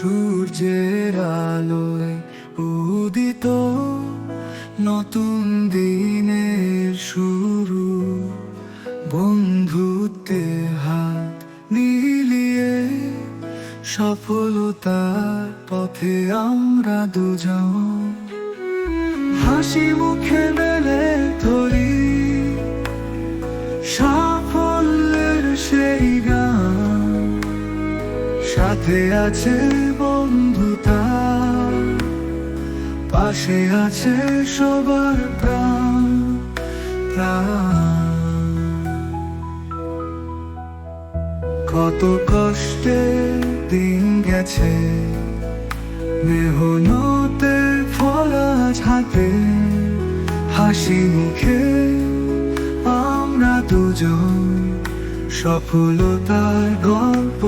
সূর্যের আলোয় উদিত নতুন দিনের শুরু। বন্ধুত্বে হাত মিলিয়ে সফলতার পথে আমরা দুজন। হাসি মুখে মেলে ধরি, সাফল্যের সেই গান। সাথে আছে বন্ধুতা পাশে আছে সবার প্রাণ কত কষ্টে দিন গেছে, মেহনতে ফলাজ হাতে, হাসি মুখে আমরা দুজন সফলতার গল্প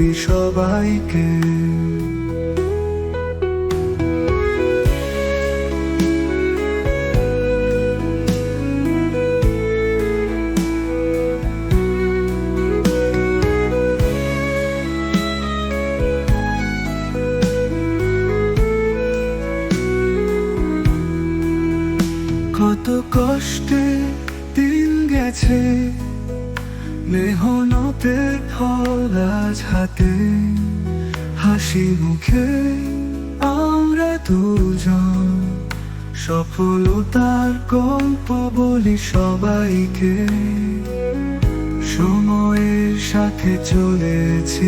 বলি সবাইকে। কত কষ্টে দিন গেছে মেহনতের ফল আজ হাতে, হাসি মুখে আমরা দুজন। সফলতার গল্প বলি সবাইকে। সময়ের সাথে চলেছি